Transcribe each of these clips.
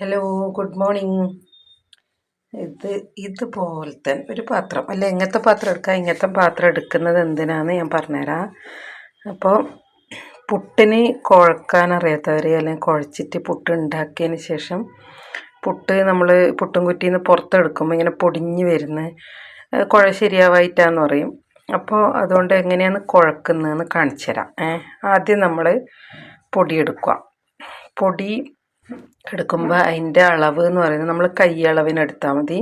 Hello good morning ഇത് ഇതുപോലത്തെ ഒരു പാത്രം. അല്ല ഇങ്ങനത്തെ പാത്രം എടുക്കുക ഇങ്ങനത്തെ പാത്രം എടുക്കുന്നത് എന്തിനാന്ന് ഞാൻ പറഞ്ഞുതരാം. അപ്പോൾ പുട്ടിന് കുഴക്കാൻ അറിയാത്തവർ അല്ലെങ്കിൽ കുഴച്ചിട്ട് പുട്ട് ഉണ്ടാക്കിയതിന് ശേഷം പുട്ട് നമ്മൾ പുട്ടും കുറ്റിയിൽ നിന്ന് പുറത്തെടുക്കുമ്പോൾ ഇങ്ങനെ പൊടിഞ്ഞ് വരുന്ന കുഴ ശരിയാവായിട്ടാന്ന് പറയും. അപ്പോൾ അതുകൊണ്ട് എങ്ങനെയാണ് കുഴക്കുന്നതെന്ന് കാണിച്ചു തരാം ആദ്യം നമ്മൾ പൊടിയെടുക്കുക. പൊടി എടുക്കുമ്പോൾ അതിന്റെ അളവ് എന്ന് പറയുന്നത് നമ്മൾ കൈ അളവിന് എടുത്താൽ മതി.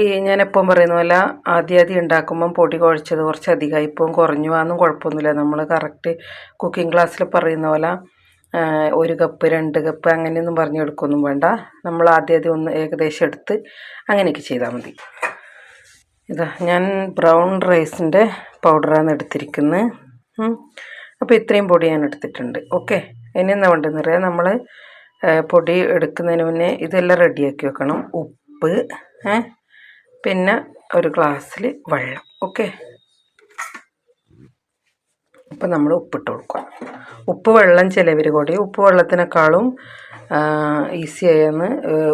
ഈ ഞാൻ എപ്പം പറയുന്ന പോലെ ആദ്യം ആദ്യം ഉണ്ടാക്കുമ്പം പൊടി കുഴച്ചത് കുറച്ച് അധികമായി ഇപ്പം കുറഞ്ഞു പോകാനൊന്നും കുഴപ്പമൊന്നുമില്ല നമ്മൾ കറക്റ്റ് കുക്കിംഗ് ക്ലാസ്സിൽ പറയുന്ന പോലെ ഒരു കപ്പ് രണ്ട് കപ്പ് അങ്ങനെയൊന്നും പറഞ്ഞെടുക്കൊന്നും വേണ്ട. നമ്മൾ ആദ്യം ആദ്യം ഒന്ന് ഏകദേശം എടുത്ത് അങ്ങനെയൊക്കെ ചെയ്താൽ മതി. ഇതാ ഞാൻ ബ്രൗൺ റൈസിന്റെ പൗഡറാണ് എടുത്തിരിക്കുന്നത് അപ്പോൾ ഇത്രയും പൊടി ഞാൻ എടുത്തിട്ടുണ്ട്. ഓക്കെ. ഇനി എന്താ വേണ്ടതെന്ന് പറയാം നമ്മൾ പൊടി എടുക്കുന്നതിന് മുന്നേ ഇതെല്ലാം റെഡിയാക്കി വെക്കണം. ഉപ്പ് പിന്നെ ഒരു ഗ്ലാസ്സിൽ വെള്ളം. ഓക്കെ? അപ്പം നമ്മൾ ഉപ്പിട്ട് കൊടുക്കുക. ഉപ്പ് വെള്ളം ചിലവർ കൂടി. ഉപ്പ് വെള്ളത്തിനേക്കാളും ഈസി ആയെന്ന്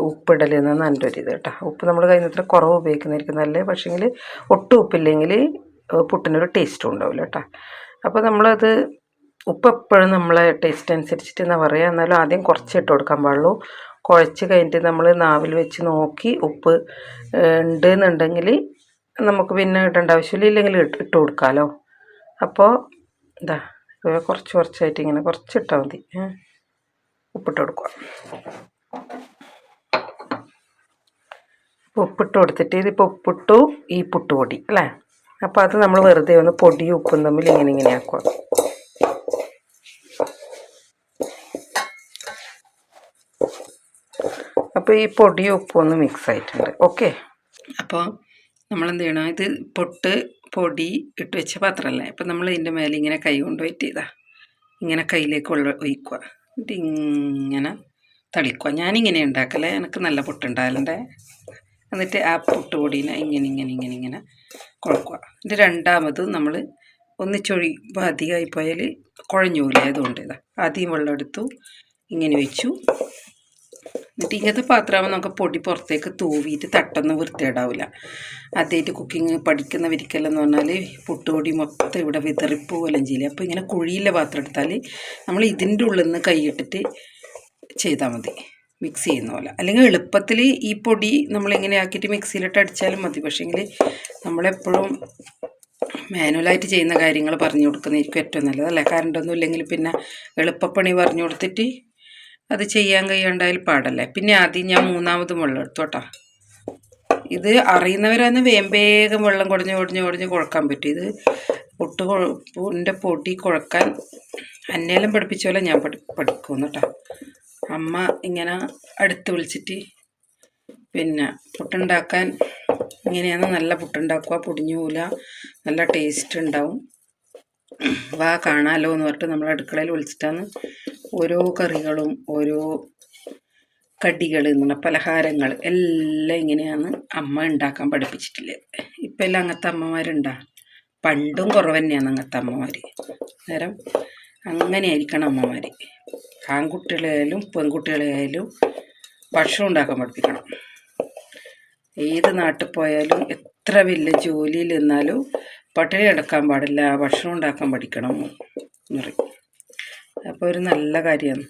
ഉപ്പിടൽ എന്നാണ് എന്റെ ഒരു ഇത് കേട്ടോ. ഉപ്പ് നമ്മൾ കഴിഞ്ഞത്ര കുറവ് ഉപയോഗിക്കുന്നതായിരിക്കും നല്ലത്. പക്ഷേങ്കിൽ ഒട്ടും ഉപ്പില്ലെങ്കിൽ പുട്ടിനൊരു ടേസ്റ്റും ഉണ്ടാവില്ല കേട്ടോ. അപ്പോൾ നമ്മളത് ഉപ്പ് എപ്പോഴും നമ്മളെ ടേസ്റ്റ് അനുസരിച്ചിട്ട് എന്നാ പറയുക എന്നാലും ആദ്യം കുറച്ച് ഇട്ട് കൊടുക്കാൻ പാടുള്ളൂ. കുഴച്ച് കഴിഞ്ഞിട്ട് നമ്മൾ നാവിൽ വെച്ച് നോക്കി ഉപ്പ് ഉണ്ട് എന്നുണ്ടെങ്കിൽ നമുക്ക് പിന്നെ ഇടേണ്ട ആവശ്യമില്ല. ഇല്ലെങ്കിൽ ഇട്ട് കൊടുക്കാമല്ലോ അപ്പോൾ ഇതാ കുറച്ച് കുറച്ചായിട്ട് ഇങ്ങനെ കുറച്ച് ഇട്ടാൽ മതി. ഉപ്പിട്ട് കൊടുക്കുക. ഉപ്പിട്ട് കൊടുത്തിട്ട് ഇതിപ്പോൾ ഉപ്പിട്ടു ഈ പുട്ടുപൊടി അല്ലേ? അപ്പോൾ അത് നമ്മൾ വെറുതെ ഒന്ന് പൊടിയും ഉപ്പും തമ്മിൽ ഇങ്ങനെ ഇങ്ങനെ ആക്കുക. അപ്പോൾ ഈ പൊടിയും ഉപ്പും ഒന്ന് മിക്സ് ആയിട്ടുണ്ട്. ഓക്കെ അപ്പോൾ നമ്മൾ എന്ത് ചെയ്യണം? ഇത് പൊട്ട് പൊടി ഇട്ട് വെച്ച പാത്രമല്ലേ അപ്പോൾ നമ്മൾ ഇതിന്റെ മേലെ ഇങ്ങനെ കൈ കൊണ്ട് ചെയ്താൽ ഇങ്ങനെ കയ്യിലേക്ക് ഉള്ള ഒഴിക്കുക. എന്നിട്ട് ഇങ്ങനെ തളിക്കുക. ഞാനിങ്ങനെ ഉണ്ടാക്കലേ. എനിക്ക് നല്ല പൊട്ടുണ്ടാകലുണ്ടേ എന്നിട്ട് ആ പൊട്ട് പൊടീനെ ഇങ്ങനെ ഇങ്ങനെ ഇങ്ങനെ ഇങ്ങനെ കുഴക്കുക എന്നിട്ട് രണ്ടാമത് നമ്മൾ ഒന്നിച്ചൊഴിയുമ്പോൾ അധികമായി പോയാൽ കുഴഞ്ഞു പോലെ അതുകൊണ്ട് ഇതാ ആദ്യം വെള്ളം എടുത്തു ഇങ്ങനെ വെച്ചു. എന്നിട്ട് ഇങ്ങനത്തെ പാത്രമാകുമ്പോൾ നമുക്ക് പൊടി പുറത്തേക്ക് തൂവിയിട്ട് തട്ടൊന്നും വൃത്തിയിടാവില്ല ആദ്യമായിട്ട് കുക്കിംഗ് പഠിക്കുന്നവർക്കെല്ലാം എന്ന് പറഞ്ഞാൽ പുട്ടുപൊടി മൊത്തം ഇവിടെ വിതറിപ്പോവെല്ലാം ചെയ്യില്ല അപ്പോൾ ഇങ്ങനെ കുഴിയിലെ പാത്രം എടുത്താൽ നമ്മൾ ഇതിന്റെ ഉള്ളിൽ നിന്ന് കൈയിട്ടിട്ട് ചെയ്താൽ മതി. മിക്സ് ചെയ്യുന്ന പോലെ. അല്ലെങ്കിൽ എളുപ്പത്തിൽ ഈ പൊടി നമ്മളിങ്ങനെ ആക്കിയിട്ട് മിക്സിയിലിട്ട് അടിച്ചാലും മതി. പക്ഷേങ്കിൽ നമ്മളെപ്പോഴും മാനുവലായിട്ട് ചെയ്യുന്ന കാര്യങ്ങൾ പറഞ്ഞു കൊടുക്കുന്നതായിരിക്കും ഏറ്റവും നല്ലതല്ലേ കറണ്ടൊന്നും ഇല്ലെങ്കിൽ പിന്നെ എളുപ്പപ്പണി പറഞ്ഞു കൊടുത്തിട്ട് അത് ചെയ്യാൻ കഴിയുണ്ടായാൽ പാടല്ലേ. പിന്നെ ആദ്യം ഞാൻ മൂന്നാമതും വെള്ളം എടുത്തു കേട്ടോ. ഇത് അറിയുന്നവരാന്ന് വേഗം വെള്ളം കുടഞ്ഞ് കുടഞ്ഞ് കുടഞ്ഞ് കുഴക്കാൻ പറ്റും. ഇത് പൊട്ട് പൂന്റെ പൊടി കുഴക്കാൻ അന്നേലും പഠിപ്പിച്ച പോലെ ഞാൻ പഠി പഠിക്കുന്നു കേട്ടോ. അമ്മ ഇങ്ങനെ അടുത്ത് വിളിച്ചിട്ട് പിന്നെ പുട്ടുണ്ടാക്കാൻ ഇങ്ങനെയാണ് നല്ല പുട്ടുണ്ടാക്കുക പൊടിഞ്ഞു പോല നല്ല ടേസ്റ്റ് ഉണ്ടാവും. വാ കാണാലോ എന്ന് പറഞ്ഞിട്ട് നമ്മൾ അടുക്കളയിൽ വിളിച്ചിട്ടാണ് ഓരോ കറികളും ഓരോ കടികൾ എന്നുള്ള പലഹാരങ്ങൾ എല്ലാം ഇങ്ങനെയാണ് അമ്മ ഉണ്ടാക്കാൻ പഠിപ്പിച്ചിട്ടില്ല. ഇപ്പം എല്ലാം അങ്ങനത്തെ അമ്മമാരുണ്ടാ? പണ്ടും കുറവ് തന്നെയാണ് അങ്ങനത്തെ അമ്മമാർ നേരം അങ്ങനെയായിരിക്കണം അമ്മമാർ ആൺകുട്ടികളായാലും പെൺകുട്ടികളായാലും ഭക്ഷണം ഉണ്ടാക്കാൻ പഠിപ്പിക്കണം. ഏത് നാട്ടിൽ പോയാലും എത്ര വലിയ ജോലിയിൽ നിന്നാലും പട്ടിണി കിടക്കാൻ പാടില്ല ഭക്ഷണം ഉണ്ടാക്കാൻ പഠിക്കണം എന്ന് പറയും. അപ്പോൾ ഒരു നല്ല കാര്യമാണ്.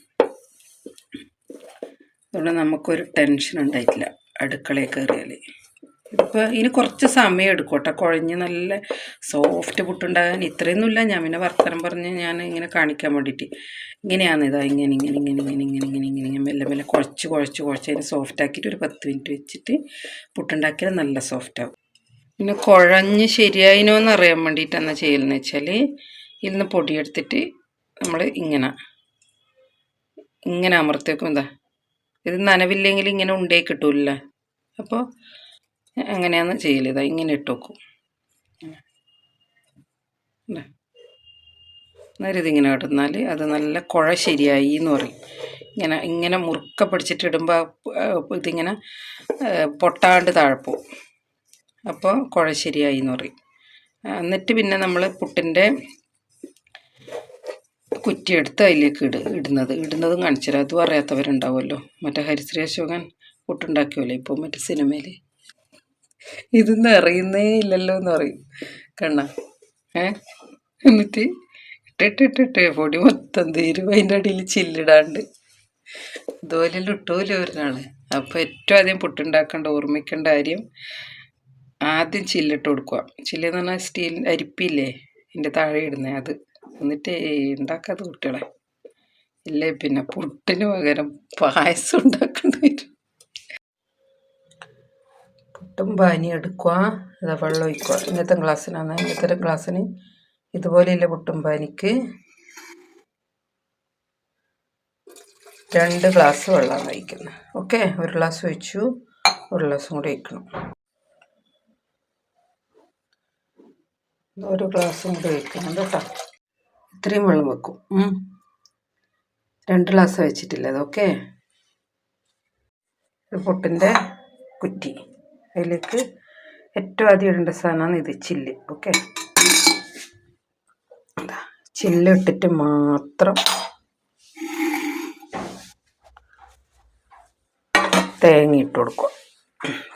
അതുകൊണ്ട് നമുക്കൊരു ടെൻഷൻ ഉണ്ടായിട്ടില്ല. അടുക്കളയിൽ കയറിയാൽ ഇപ്പോൾ ഇനി കുറച്ച് സമയം എടുക്കും കേട്ടോ കുഴഞ്ഞ് നല്ല സോഫ്റ്റ് പുട്ടുണ്ടാകാൻ ഇത്രയൊന്നുമില്ല. ഞാൻ പിന്നെ വർത്തനം പറഞ്ഞ് ഞാൻ ഇങ്ങനെ കാണിക്കാൻ വേണ്ടിയിട്ട്. ഇങ്ങനെയാണ് ഇതാ ഇങ്ങനെ ഇങ്ങനെ ഇങ്ങനെ ഇങ്ങനെ ഇങ്ങനെ ഇങ്ങനെ ഇങ്ങനെ ഇങ്ങനെ. മെല്ലെ മെല്ലെ കുഴച്ച് കുഴച്ച് കുഴച്ച് അതിന് സോഫ്റ്റ് ആക്കിയിട്ട് ഒരു പത്ത് മിനിറ്റ് വെച്ചിട്ട് പുട്ടുണ്ടാക്കിയാൽ നല്ല സോഫ്റ്റ് ആവും. പിന്നെ കുഴഞ്ഞ് ശരിയായിനോ എന്ന് അറിയാൻ എന്നാ ചെയ്യലെന്ന് വെച്ചാൽ ഇന്ന് പൊടിയെടുത്തിട്ട് നമ്മൾ ഇങ്ങനെ. ഇങ്ങനെ അമർത്തേക്കും എന്താ? ഇത് നനവില്ലെങ്കിൽ ഇങ്ങനെ ഉണ്ടേ കിട്ടൂല അപ്പോൾ അങ്ങനെയാണ് ചെയ്യൽ ഇതാ ഇങ്ങനെ ഇട്ട് വെക്കും. നേരം ഇതിങ്ങനെ ഇടുന്നാൽ അത് നല്ല കുഴ ശരിയായി എന്ന് പറയും. ഇങ്ങനെ ഇങ്ങനെ മുറുക്ക പിടിച്ചിട്ട് ഇടുമ്പോൾ ഇതിങ്ങനെ പൊട്ടാണ്ട് താഴ്പ്പോ അപ്പോൾ കുഴ ശരിയായി എന്ന് പറയും. എന്നിട്ട് പിന്നെ നമ്മൾ പുട്ടിന്റെ കുറ്റിയെടുത്ത് അതിലേക്ക് ഇട് ഇടുന്നത്. ഇടുന്നതും കാണിച്ചുതരാം. അറിയാത്തവരുണ്ടാവുമല്ലോ മറ്റേ ഹരിശ്രീ അശോകൻ പുട്ടുണ്ടാക്കിയല്ലോ ഇപ്പോൾ മറ്റേ സിനിമയിൽ ഇതൊന്നും അറിയുന്നേ ഇല്ലല്ലോ എന്ന് പറയും. കണ്ണ ഏ? എന്നിട്ട് ഇട്ടിട്ടിട്ടിട്ട് പൊടി മൊത്തം തീരും. അതിന്റെ അടിയിൽ ചില്ലിടാണ്ട്. ഇതുപോലെ ഇട്ടൂല ഒരാൾ അപ്പോൾ ഏറ്റവും ആദ്യം പുട്ടുണ്ടാക്കേണ്ട ഓർമ്മിക്കേണ്ട കാര്യം ആദ്യം ചില്ലിട്ട് കൊടുക്കുക. ചില്ലെന്ന് പറഞ്ഞാൽ സ്റ്റീൽ അരിപ്പില്ലേ? ഇതിന്റെ താഴെ ഇടുന്നത് അത്. എന്നിട്ട് ഉണ്ടാക്കാത്ത കുട്ടികളെ. ഇല്ലേ പിന്നെ പുട്ടിന് പകരം പായസം ഉണ്ടാക്കേണ്ടി വരും. പുട്ടും പാനി എടുക്കുക അതാ വെള്ളം ഒഴിക്കുക ഇങ്ങനത്തെ ഗ്ലാസ്സിനാണ്. ഇങ്ങനത്തെ ഗ്ലാസ്സിന് ഇതുപോലെയല്ല പുട്ടും പാനിക്ക്. രണ്ട് ഗ്ലാസ് വെള്ളമാണ് ഒഴിക്കുന്നത്. ഓക്കെ ഒരു ഗ്ലാസ് ഒഴിച്ചു. ഒരു ഗ്ലാസ്സും കൂടി ഒഴിക്കണം. ഒരു ഗ്ലാസ്സും കൂടി ഒഴിക്കണം കേട്ടോ. ഇത്രയും വെള്ളം വെക്കും. രണ്ട് ഗ്ലാസ് വെച്ചിട്ടില്ല അതൊക്കെ പൊട്ടിന്റെ കുറ്റി. അതിലേക്ക് ഏറ്റവും ആദ്യം ഇടേണ്ട സാധനമാണ് ഇത് ചില്ല്. ഓക്കെ. ചില്ല് ഇട്ടിട്ട് മാത്രം തേങ്ങ ഇട്ട് കൊടുക്കുക.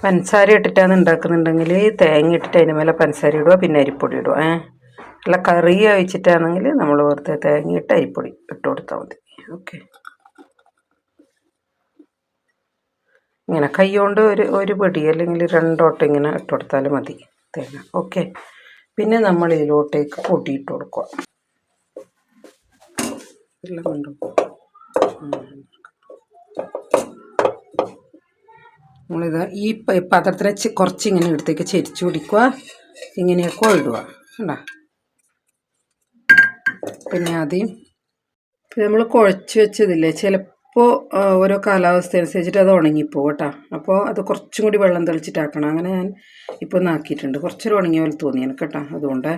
പഞ്ചസാര ഇട്ടിട്ടാണ് ഉണ്ടാക്കുന്നുണ്ടെങ്കിൽ തേങ്ങ ഇട്ടിട്ട് അതിന് മേലെ പഞ്ചസാര ഇടുക പിന്നെ അരിപ്പൊടി ഇടുക. ഏ? അല്ല കറി വെച്ചിട്ടാണെങ്കിൽ നമ്മൾ വെറുതെ തേങ്ങയിട്ട് അരിപ്പൊടി ഇട്ട് കൊടുത്താൽ മതി. ഓക്കെ ഇങ്ങനെ കൈകൊണ്ട് ഒരു ഒരു പിടി അല്ലെങ്കിൽ രണ്ടോട്ടം ഇങ്ങനെ ഇട്ട് കൊടുത്താൽ മതി തേങ്ങ. ഓക്കെ പിന്നെ നമ്മൾ ഇതിലോട്ടേക്ക് പൊടി ഇട്ട് കൊടുക്കുക നമ്മളിത് ഈ പാത്രത്തിനെ ചെ- കുറച്ച് ഇങ്ങനെ എടുത്തേക്ക് ചെരിച്ചു പിടിക്കുക. ഇങ്ങനെയൊക്കെ ഇടുക കണ്ടാ? പിന്നെ ആദ്യം പിന്നെ നമ്മൾ കുഴച്ച് വെച്ചതില്ലേ? ചിലപ്പോൾ ഓരോ കാലാവസ്ഥ അനുസരിച്ചിട്ട് അത് ഉണങ്ങിപ്പോവും കേട്ടോ അപ്പോൾ അത് കുറച്ചും കൂടി വെള്ളം തെളിച്ചിട്ടാക്കണം. അങ്ങനെ ഞാൻ ഇപ്പോൾ ഒന്ന് ആക്കിയിട്ടുണ്ട്. കുറച്ചൊരു ഉണങ്ങിയ പോലെ തോന്നി എനിക്ക് കേട്ടോ അതുകൊണ്ട്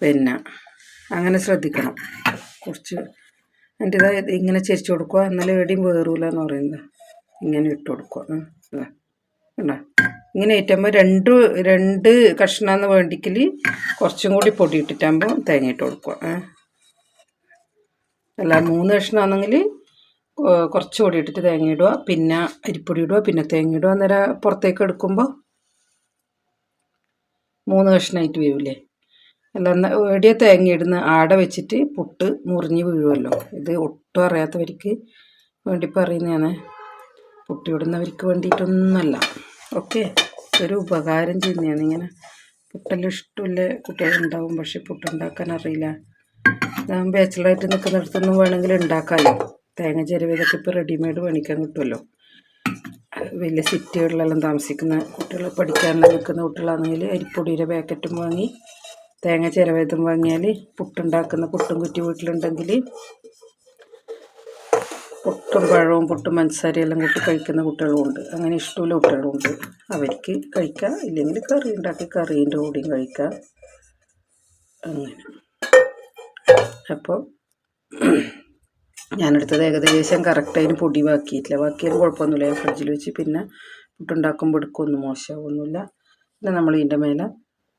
പിന്നെ അങ്ങനെ ശ്രദ്ധിക്കണം. കുറച്ച് എന്റെ ഇതായത് ഇങ്ങനെ ചെരിച്ചു കൊടുക്കുക. എന്നാലും എവിടെയും വേറൂല എന്ന് പറയുന്നത്. ഇങ്ങനെ ഇട്ട് കൊടുക്കുക. ഉം. കണ്ടോ? ഇങ്ങനെ ഇട്ടുമ്പോൾ രണ്ട് രണ്ട് കഷ്ണമെന്ന് വേണ്ടിക്കൽ കുറച്ചും കൂടി പൊടി ഇട്ടിട്ടാകുമ്പോൾ തേങ്ങ ഇട്ട് കൊടുക്കുക. അല്ല മൂന്ന് കഷ്ണമാണെങ്കിൽ കുറച്ച് പൊടി ഇട്ടിട്ട് തേങ്ങ ഇടുക പിന്നെ അരിപ്പൊടി ഇടുക പിന്നെ തേങ്ങ ഇടുക അന്നേരം പുറത്തേക്ക് എടുക്കുമ്പോൾ മൂന്ന് കഷ്ണമായിട്ട് വീവില്ലേ? അല്ല എടിയ തേങ്ങ ഇടുന്ന ആട വെച്ചിട്ട് പുട്ട് മുറിഞ്ഞ് വീഴുമല്ലോ ഇത് ഒട്ടും അറിയാത്തവർക്ക് വേണ്ടി പറയുന്നതാണ്. പുട്ടി ഇടുന്നവർക്ക് വേണ്ടിയിട്ടൊന്നുമല്ല. ഓക്കെ? ഒരു ഉപകാരം ചെയ്യുന്നതാണ്. ഇങ്ങനെ പുട്ടെല്ലാം ഇഷ്ടമില്ല കുട്ടികളുണ്ടാവും പക്ഷെ പുട്ടുണ്ടാക്കാൻ അറിയില്ല. ഞാൻ ബാച്ചിലറായിട്ട് നിൽക്കുന്നിടത്തൊന്നും വേണമെങ്കിൽ ഉണ്ടാക്കാമല്ലോ തേങ്ങ ചെരുവിതൊക്കെ ഇപ്പോൾ റെഡിമെയ്ഡ് മേടിക്കാൻ കിട്ടുമല്ലോ. വലിയ സിറ്റികളിലെല്ലാം താമസിക്കുന്ന കുട്ടികൾ പഠിക്കാനെല്ലാം നിൽക്കുന്ന കുട്ടികളാണെങ്കിൽ അരിപ്പൊടിയുടെ പാക്കറ്റും വാങ്ങി തേങ്ങ ചിരവേതും വാങ്ങിയാൽ പുട്ടുണ്ടാക്കുന്ന പുട്ടും കുറ്റി വീട്ടിലുണ്ടെങ്കിൽ പുട്ടും പഴവും പുട്ടും പഞ്ചസാരയെല്ലാം കൂട്ടി കഴിക്കുന്ന കുട്ടികളുമുണ്ട് അങ്ങനെ ഇഷ്ടമുള്ള കുട്ടികളുമുണ്ട് അവർക്ക് കഴിക്കാം. ഇല്ലെങ്കിൽ കറി ഉണ്ടാക്കി കറീന്റെ കൂടിയും കഴിക്കാം. അങ്ങനെ. അപ്പോൾ ഞാനെടുത്തത് ഏകദേശം കറക്റ്റ് അതിന് പൊടി ബാക്കിയിട്ടില്ല. ബാക്കിയാലും കുഴപ്പമൊന്നുമില്ല. ഞാൻ ഫ്രിഡ്ജിൽ വെച്ച് പിന്നെ പുട്ടുണ്ടാക്കുമ്പോൾ എടുക്കുമൊന്നും മോശമാവൊന്നുമില്ല. പിന്നെ നമ്മൾ ഇതിന്റെ മേലെ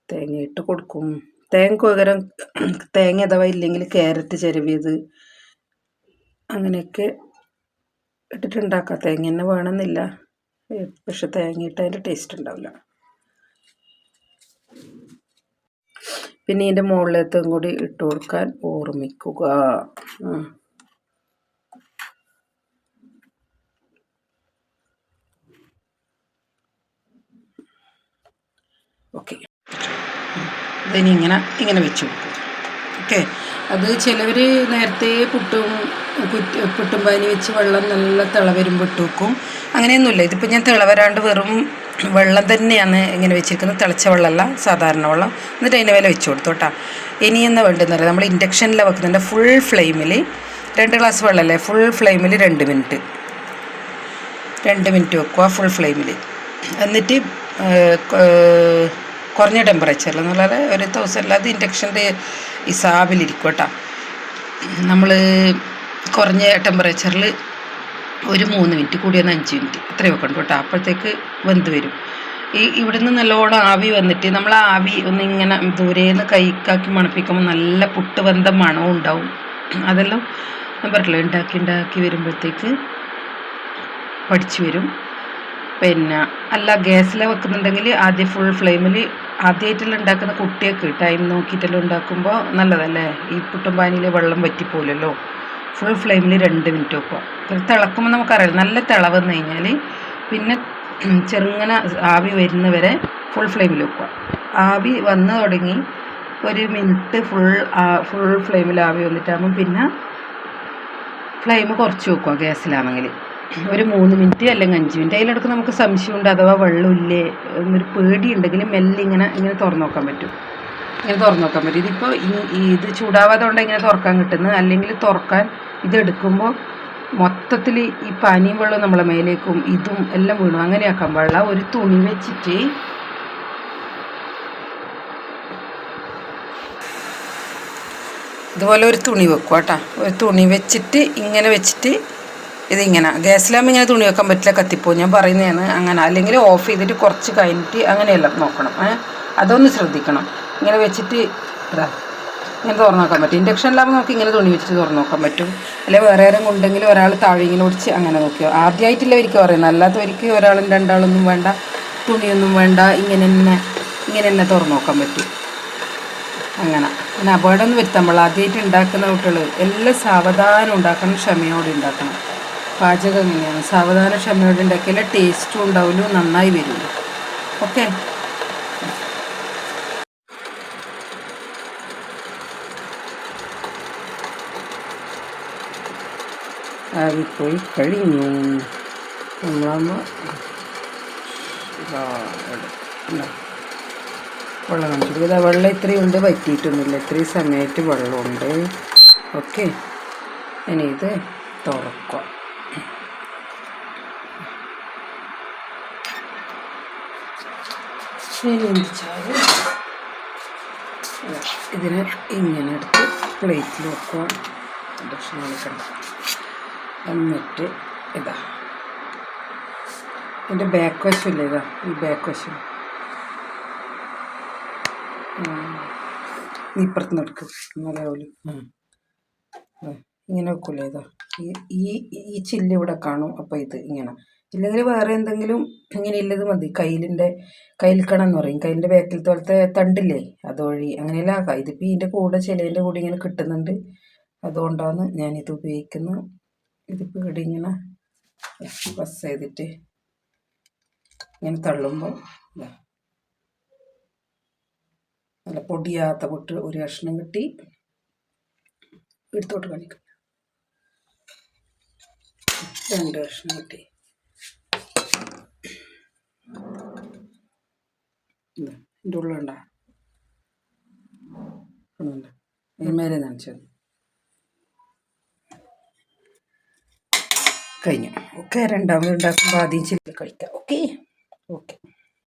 തേങ്ങ ഇട്ട് കൊടുക്കും. തേങ്ങ പകരം തേങ്ങ അഥവാ ഇല്ലെങ്കിൽ ക്യാരറ്റ് ചിരവിയത് അങ്ങനെയൊക്കെ ഇട്ടിട്ടുണ്ടാക്കാം. തേങ്ങ തന്നെ വേണമെന്നില്ല. പക്ഷെ തേങ്ങ ഇട്ട് അതിന്റെ ടേസ്റ്റ് ഉണ്ടാവില്ല. പിന്നെ ഇതിന്റെ മുകളിലത്തും കൂടി ഇട്ട് കൊടുക്കാൻ ഓർമ്മിക്കുക. ഓക്കെ. ഇതിനി ഇങ്ങനെ ഇങ്ങനെ വെച്ച് കൊടുക്കും. ഓക്കെ. അത് ചിലവർ നേരത്തെ പുട്ടും കുറ്റി പുട്ടും പാനി വെച്ച് വെള്ളം നല്ല തിള വരുമ്പോൾ ഇട്ട് വെക്കും. അങ്ങനെയൊന്നുമില്ല. ഇതിപ്പോൾ ഞാൻ തിളവരാണ്ട് വെറും വെള്ളം തന്നെയാണ് ഇങ്ങനെ വെച്ചിരിക്കുന്നത്. തിളച്ച വെള്ളമല്ല സാധാരണ വെള്ളം. എന്നിട്ട് അതിന്റെ മേലെ വെച്ച് കൊടുത്തു കേട്ടോ. ഇനി വേണ്ടതെന്ന് പറയാം നമ്മൾ ഇൻഡക്ഷനിൽ വെക്കുന്നുണ്ട് ഫുൾ ഫ്ലെയിമിൽ രണ്ട് ഗ്ലാസ് വെള്ളമല്ലേ? ഫുൾ ഫ്ലെയിമിൽ രണ്ട് മിനിറ്റ് രണ്ട് മിനിറ്റ് വെക്കുക ഫുൾ ഫ്ലെയിമിൽ എന്നിട്ട് കുറഞ്ഞ ടെമ്പറേച്ചറിൽ എന്ന് പറഞ്ഞാൽ ഒരു തൗസൻഡിൽ അത് ഇൻഡക്ഷന്റെ ഇസാബിലിരിക്കും കേട്ടോ. നമ്മൾ കുറഞ്ഞ ടെമ്പറേച്ചറിൽ ഒരു മൂന്ന് മിനിറ്റ് കൂടി ഒന്ന് അഞ്ച് മിനിറ്റ് അത്രയും വെക്കണം കേട്ടോ. അപ്പോഴത്തേക്ക് വെന്ത് വരും. ഈ ഇവിടുന്ന് നല്ലോണം ആവി വന്നിട്ട് നമ്മൾ ആവി ഒന്ന് ഇങ്ങനെ ദൂരേന്ന് കൈക്കാക്കി മണപ്പിക്കുമ്പോൾ നല്ല പുട്ട് വെന്ത മണവും ഉണ്ടാവും. അതെല്ലാം ഞാൻ പറഞ്ഞില്ല ഉണ്ടാക്കി ഉണ്ടാക്കി വരുമ്പോഴത്തേക്ക് പഠിച്ചു വരും. പിന്നെ അല്ല ഗ്യാസിൽ വെക്കുന്നുണ്ടെങ്കിൽ ആദ്യം ഫുൾ ഫ്ലെയിമിൽ ആദ്യമായിട്ടെല്ലാം ഉണ്ടാക്കുന്ന കുട്ടിയൊക്കെ ടൈം നോക്കിയിട്ടെല്ലാം ഉണ്ടാക്കുമ്പോൾ നല്ലതല്ലേ? ഈ പുട്ടും പാനിയിൽ വെള്ളം വറ്റിപ്പോലല്ലോ ഫുൾ ഫ്ലെയിമിൽ രണ്ട് മിനിറ്റ് വെക്കുക. തിളക്കുമ്പോൾ നമുക്കറിയാം നല്ല തിളവ് വന്നു കഴിഞ്ഞാൽ പിന്നെ ചെറുങ്ങനെ ആവി വരുന്നവരെ ഫുൾ ഫ്ലെയിമിൽ വെക്കുക. ആവി വന്നു തുടങ്ങി ഒരു മിനിറ്റ് ഫുൾ ഫുൾ ഫ്ലെയിമിൽ ആവി വന്നിട്ടാകുമ്പോൾ പിന്നെ ഫ്ലെയിം കുറച്ച് വെക്കുക ഗ്യാസിലാണെങ്കിൽ ഒരു മൂന്ന് മിനിറ്റ് അല്ലെങ്കിൽ അഞ്ച് മിനിറ്റ് അതിലിടക്ക് നമുക്ക് സംശയമുണ്ട് അഥവാ വെള്ളമില്ലേ എന്നൊരു പേടിയുണ്ടെങ്കിൽ മെല്ലെ ഇങ്ങനെ ഇങ്ങനെ തുറന്നു നോക്കാൻ പറ്റും. ഇങ്ങനെ തുറന്നു നോക്കാൻ പറ്റും. ഇതിപ്പോൾ ഇത് ചൂടാവാതെ കൊണ്ട് ഇങ്ങനെ തുറക്കാൻ കിട്ടുന്നത്. അല്ലെങ്കിൽ തുറക്കാൻ ഇതെടുക്കുമ്പോൾ മൊത്തത്തിൽ ഈ പനിയും വെള്ളവും നമ്മളെ മേലേക്കും ഇതും എല്ലാം വീണു. അങ്ങനെയാക്കാൻ പാടില്ല ഒരു തുണി വെച്ചിട്ട് ഇതുപോലെ ഒരു തുണി വെക്കുക കേട്ടോ. ഒരു തുണി വെച്ചിട്ട് ഇങ്ങനെ വെച്ചിട്ട് ഇതിങ്ങനെ. ഗ്യാസിലാകുമ്പോൾ ഇങ്ങനെ തുണി വെക്കാൻ പറ്റില്ല കത്തിപ്പോ ഞാൻ പറയുന്നതാണ് അങ്ങനെ. അല്ലെങ്കിൽ ഓഫ് ചെയ്തിട്ട് കുറച്ച് കഴിഞ്ഞിട്ട് അങ്ങനെയെല്ലാം നോക്കണം. അതൊന്ന് ശ്രദ്ധിക്കണം. ഇങ്ങനെ വെച്ചിട്ട് ഇതാ ഇങ്ങനെ തുറന്നു നോക്കാൻ പറ്റും. ഇൻഡക്ഷനിലാകുമ്പോൾ നമുക്ക് ഇങ്ങനെ തുണി വെച്ചിട്ട് തുറന്നു നോക്കാൻ പറ്റും. അല്ലെങ്കിൽ വേറെ ആരും ഉണ്ടെങ്കിൽ ഒരാൾ താഴെ ഇങ്ങനെ ഒടിച്ച് അങ്ങനെ നോക്കിയോ. ആദ്യമായിട്ടില്ലവർക്ക് പറയുന്നത്. അല്ലാത്തവർക്ക് ഒരാളും രണ്ടാളൊന്നും വേണ്ട തുണിയൊന്നും വേണ്ട ഇങ്ങനെ തന്നെ ഇങ്ങനെ തന്നെ തുറന്നു നോക്കാൻ പറ്റും. അങ്ങനെ. പിന്നെ അപകടമൊന്നും വരുത്താൻ പാടില്ല. ആദ്യമായിട്ട് ഉണ്ടാക്കുന്ന കുട്ടികൾ എല്ലാം സാവധാനം ഉണ്ടാക്കണം ക്ഷമയോടെ ഉണ്ടാക്കണം. പാചകം എങ്ങനെയാണ്? സാവധാനം ക്ഷമയോടെ ഉണ്ടാക്കിയാലേ ടേസ്റ്റും ഉണ്ടാവുള്ളൂ നന്നായി വരുള്ളൂ ഓക്കെ ആവിപ്പോയി കഴിഞ്ഞു നമ്മളമ്മ. വെള്ളം കാണിച്ചു ഇതാ വെള്ളം ഇത്രയും ഉണ്ട് വറ്റിയിട്ടൊന്നുമില്ല. ഇത്രയും സമയത്ത് വെള്ളമുണ്ട്. ഓക്കെ. ഇനി ഇത് തുറക്കുക ഇതിനെ ഇങ്ങനെ എടുത്ത് പ്ലേറ്റിൽ വെക്കുക. ഭക്ഷണം കളിക്കണ്ട എന്നിട്ട് ഇതാ. എന്റെ ബാക്ക് വശമില്ല ഇതാ ഈ ബാക്ക് വശം. ഇപ്പുറത്ത് നിൽക്കും ഇന്നലെ എന്നാലേ ആവൂലു. ഇങ്ങനെ വെക്കൂലേ ഇതാ. ഈ ഈ ചില്ല് ഇവിടെ കാണും അപ്പോൾ ഇത് ഇങ്ങനെ. ഇല്ലെങ്കിൽ വേറെ എന്തെങ്കിലും ഇങ്ങനെ ഇല്ലത് മതി. കയ്യിലിന്റെ കയ്യിൽക്കണം എന്ന് പറയും. കയ്യിന്റെ ബാക്കിൽ പോലത്തെ തണ്ടില്ലേ അതുവഴി അങ്ങനെയല്ല. ഇതിപ്പോൾ ഇതിന്റെ കൂടെ ചിലേന്റെ കൂടെ ഇങ്ങനെ കിട്ടുന്നുണ്ട്. അതുകൊണ്ടാണ് ഞാനിത് ഉപയോഗിക്കുന്നത്. ഇതിപ്പോൾ ഇവിടെ ഇങ്ങനെ പ്രസ് ചെയ്തിട്ട് ഇങ്ങനെ തള്ളുമ്പോൾ ഇതാ നല്ല പൊടിയാത്ത പൊട്ട് ഒരു കഷ്ണം കിട്ടി. എടുത്തോട്ട് കാണിക്കാം. രണ്ട് കഷ്ണം കിട്ടി. ഇതാ, ഇതിന്റെ ഉള്ളുണ്ട ഇതിന് മേലെ നനച്ചത് കഴിഞ്ഞു. ഓക്കെ രണ്ടാമത് ഉണ്ടാക്കുമ്പോൾ ആദ്യം ചില്ലി കഴിക്കാം. Okay okay